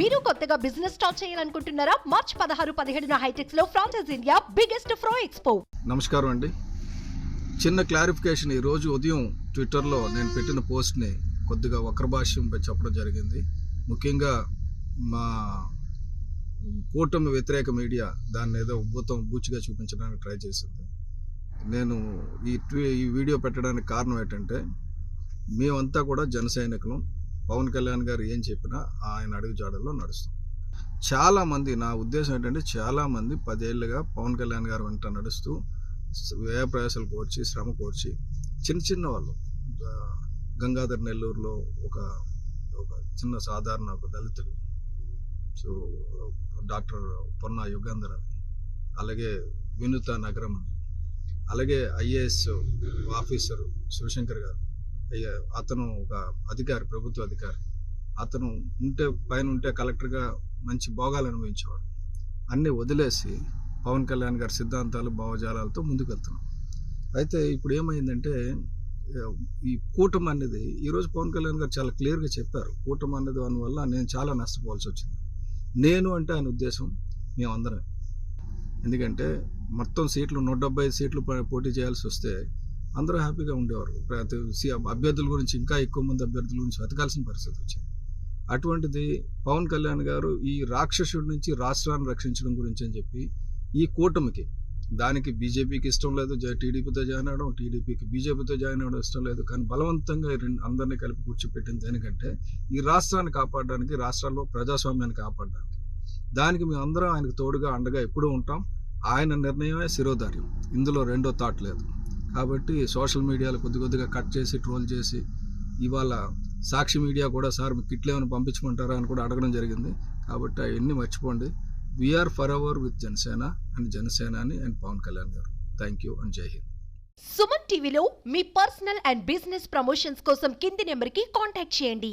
మీరు కొత్తగా business start చేయాలనుకుంటున్నారా? మార్చ్ పదహారు పదిహేడున హైటెక్స్లో ఫ్రాన్సెస్ ఇండియా బిగ్గెస్ట్ ఫ్రో ఎక్స్పో నమస్కారం అండి. చిన్న క్లారిఫికేషన్ ఈరోజు ఉదయం ట్విట్టర్లో నేను పెట్టిన పోస్ట్ని కొద్దిగా వక్రభాష్యంపై చెప్పడం జరిగింది. ముఖ్యంగా మా కూటమి వ్యతిరేక మీడియా దాన్ని ఏదో ఉద్భుతం బూచిగా చూపించడానికి ట్రై చేసింది. నేను ఈ ట్వీ ఈ వీడియో పెట్టడానికి కారణం ఏంటంటే మేమంతా కూడా జన సైనికులం. పవన్ కళ్యాణ్ గారు ఏం చెప్పినా ఆయన అడుగుజాడల్లో నడుస్తాం. చాలామంది నా ఉద్దేశం ఏంటంటే చాలామంది పదేళ్ళుగా పవన్ కళ్యాణ్ గారు వెంట నడుస్తూ వ్యయ ప్రయాసాలు కోర్చి శ్రమ కోర్చి చిన్న చిన్న వాళ్ళు గంగాధర్ నెల్లూరులో ఒక ఒక చిన్న సాధారణ ఒక దళితుడు సో డాక్టర్ పొన్నా యుగంధర్ అని అలాగే వినుత నగరం అని అలాగే ఐఏఎస్ ఆఫీసర్ శివశంకర్ గారు. అతను ఒక అధికారి ప్రభుత్వ అధికారి. అతను ఉంటే పైన ఉంటే కలెక్టర్గా మంచి భోగాలు అనుభవించేవాడు. అన్నీ వదిలేసి పవన్ కళ్యాణ్ గారి సిద్ధాంతాలు భావజాలాలతో ముందుకు వెళ్తున్నాం అయితే ఇప్పుడు ఏమైందంటే ఈ కూటమి అనేది ఈరోజు పవన్ కళ్యాణ్ గారు చాలా క్లియర్గా చెప్పారు. కూటమి అనేది దానివల్ల నేను చాలా నష్టపోవాల్సి వచ్చింది. నేను అంటే ఆయన ఉద్దేశం మేమందరం ఎందుకంటే మొత్తం సీట్లు నూట డెబ్బై సీట్లు పోటీ చేయాల్సి వస్తే అందరూ హ్యాపీగా ఉండేవారు. ప్రతి అభ్యర్థుల గురించి ఇంకా ఎక్కువ మంది అభ్యర్థుల గురించి వెతకాల్సిన పరిస్థితి వచ్చింది. అటువంటిది పవన్ కళ్యాణ్ గారు ఈ రాక్షసుడి నుంచి రాష్ట్రాన్ని రక్షించడం గురించి అని చెప్పి ఈ కూటమికి దానికి బీజేపీకి ఇష్టం లేదు జ- టీడీపీతో జాయిన్ అవడం టీడీపీకి బీజేపీతో జాయిన్ అవ్వడం ఇష్టం లేదు. కానీ బలవంతంగా రెండు అందరినీ కలిపి కూర్చోపెట్టింది దేనికంటే ఈ రాష్ట్రాన్ని కాపాడడానికి రాష్ట్రాల్లో ప్రజాస్వామ్యాన్ని కాపాడడానికి. దానికి మేము అందరం ఆయనకు తోడుగా అండగా ఎప్పుడూ ఉంటాం. ఆయన నిర్ణయమే శిరోధార్యం. ఇందులో రెండో థాట్ లేదు. కాబట్టి సోషల్ మీడియాలో కొద్ది కొద్దిగా కట్ చేసి ట్రోల్ చేసి ఇవాళ సాక్షి మీడియా కూడా సార్ మీకు కిట్లు ఏమైనా పంపించమంటారా అని కూడా అడగడం జరిగింది. కాబట్టి అవన్నీ మర్చిపోండి. We are for our with Janasena and Janasena అని అండ్ పవన్ కళ్యాణ్ గారు. థ్యాంక్ యూ అండ్ జై హింద్ సుమన్ టీవీలో మీ పర్సనల్ అండ్ బిజినెస్ ప్రమోషన్స్ కోసం కింది నెంబర్కి కాంటాక్ట్ చేయండి.